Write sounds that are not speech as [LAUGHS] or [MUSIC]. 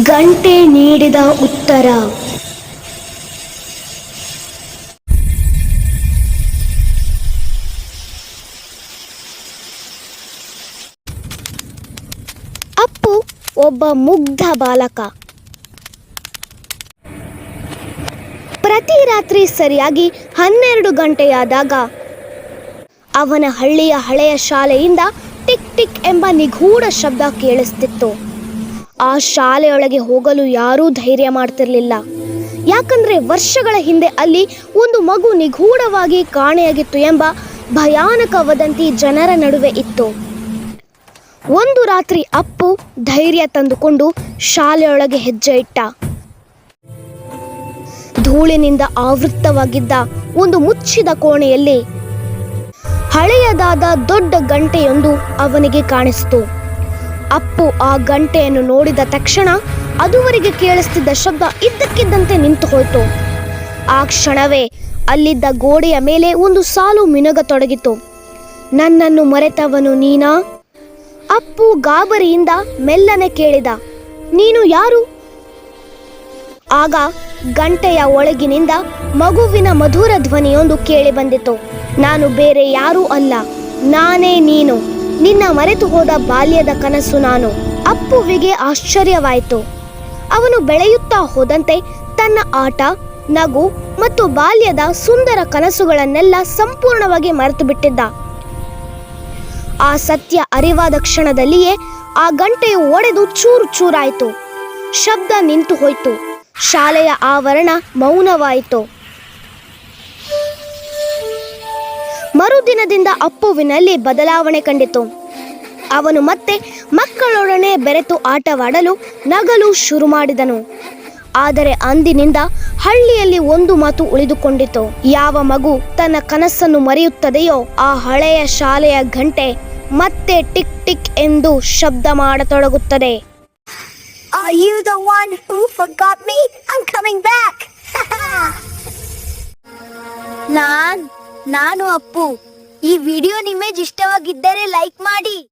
ಗಂಟೆ ನೀಡಿದ ಉತ್ತರ. ಅಪ್ಪು ಒಬ್ಬ ಮುಗ್ಧ ಬಾಲಕ. ಪ್ರತಿ ರಾತ್ರಿ ಸರಿಯಾಗಿ ಹನ್ನೆರಡು ಗಂಟೆಯಾದಾಗ ಅವನ ಹಳ್ಳಿಯ ಹಳೆಯ ಶಾಲೆಯಿಂದ ಟಿಕ್ ಟಿಕ್ ಎಂಬ ನಿಗೂಢ ಶಬ್ದ ಕೇಳಿಸ್ತಿತ್ತು. ಆ ಶಾಲೆಯೊಳಗೆ ಹೋಗಲು ಯಾರೂ ಧೈರ್ಯ ಮಾಡ್ತಿರಲಿಲ್ಲ. ಯಾಕಂದ್ರೆ ವರ್ಷಗಳ ಹಿಂದೆ ಅಲ್ಲಿ ಒಂದು ಮಗು ನಿಗೂಢವಾಗಿ ಕಾಣೆಯಾಗಿತ್ತು ಎಂಬ ಭಯಾನಕ ವದಂತಿ ಜನರ ನಡುವೆ ಇತ್ತು. ಒಂದು ರಾತ್ರಿ ಅಪ್ಪು ಧೈರ್ಯ ತಂದುಕೊಂಡು ಶಾಲೆಯೊಳಗೆ ಹೆಜ್ಜೆ ಇಟ್ಟ. ಧೂಳಿನಿಂದ ಆವೃತ್ತವಾಗಿದ್ದ ಒಂದು ಮುಚ್ಚಿದ ಕೋಣೆಯಲ್ಲಿ ಹಳೆಯದಾದ ದೊಡ್ಡ ಗಂಟೆಯೊಂದು ಅವನಿಗೆ ಕಾಣಿಸಿತು. ಅಪ್ಪು ಆ ಗಂಟೆಯನ್ನು ನೋಡಿದ ತಕ್ಷಣ ಅದುವರೆಗೆ ಕೇಳಿಸ್ತಿದ್ದ ಶಬ್ದ ಇದ್ದಕ್ಕಿದ್ದಂತೆ ನಿಂತು ಹೋಯಿತು. ಆ ಕ್ಷಣವೇ ಅಲ್ಲಿದ್ದ ಗೋಡೆಯ ಮೇಲೆ ಒಂದು ಸಾಲು ಮಿನುಗತೊಡಗಿತು. ನನ್ನನ್ನು ಮರೆತವನು ನೀನಾ? ಅಪ್ಪು ಗಾಬರಿಯಿಂದ ಮೆಲ್ಲನೆ ಕೇಳಿದ, ನೀನು ಯಾರು? ಆಗ ಗಂಟೆಯ ಒಳಗಿನಿಂದ ಮಗುವಿನ ಮಧುರ ಧ್ವನಿಯೊಂದು ಕೇಳಿ ಬಂದಿತು. ನಾನು ಬೇರೆ ಯಾರೂ ಅಲ್ಲ, ನಾನೇ ನೀನು. ನಿನ್ನ ಮರೆತು ಹೋದ ಬಾಲ್ಯದ ಕನಸು ನಾನು ಅಪ್ಪುವಿಗೆ ಆಶ್ಚರ್ಯವಾಯಿತು. ಅವನು ಬೆಳೆಯುತ್ತಾ ಹೋದಂತೆ ತನ್ನ ಆಟ, ನಗು ಮತ್ತು ಬಾಲ್ಯದ ಸುಂದರ ಕನಸುಗಳನ್ನೆಲ್ಲ ಸಂಪೂರ್ಣವಾಗಿ ಮರೆತು ಬಿಟ್ಟಿದ್ದ ಆ ಸತ್ಯ ಅರಿವಾದ ಕ್ಷಣದಲ್ಲಿಯೇ ಆ ಗಂಟೆಯು ಒಡೆದು ಚೂರು ಚೂರಾಯಿತು. ಶಬ್ದ ನಿಂತು ಹೋಯಿತು ಶಾಲೆಯ ಆವರಣ ಮೌನವಾಯಿತು. ಮರುದಿನದಿಂದ ಅಪ್ಪುವಿನಲ್ಲಿ ಬದಲಾವಣೆ ಕಂಡಿತು ಅವನು ಮತ್ತೆ ಮಕ್ಕಳೊಡನೆ ಬೆರೆತು ಆಟವಾಡಲು ನಗಲು ಶುರು ಮಾಡಿದನು ಆದರೆ ಅಂದಿನಿಂದ ಹಳ್ಳಿಯಲ್ಲಿ ಒಂದು ಮಾತು ಉಳಿದುಕೊಂಡಿತು ಯಾವ ಮಗು ತನ್ನ ಕನಸನ್ನು ಮರೆಯುತ್ತದೆಯೋ ಆ ಹಳೆಯ ಶಾಲೆಯ ಗಂಟೆ ಮತ್ತೆ ಟಿಕ್ ಟಿಕ್ ಎಂದು ಶಬ್ದ ಮಾಡತೊಡಗುತ್ತದೆ Are you the one who forgot me? I'm coming back! [LAUGHS] ನಾನ್ ನಾನು ಅಪ್ಪು. ಈ ವಿಡಿಯೋ ನಿಮಗೆ ಇಷ್ಟವಾಗಿದ್ದರೆ ಲೈಕ್ ಮಾಡಿ.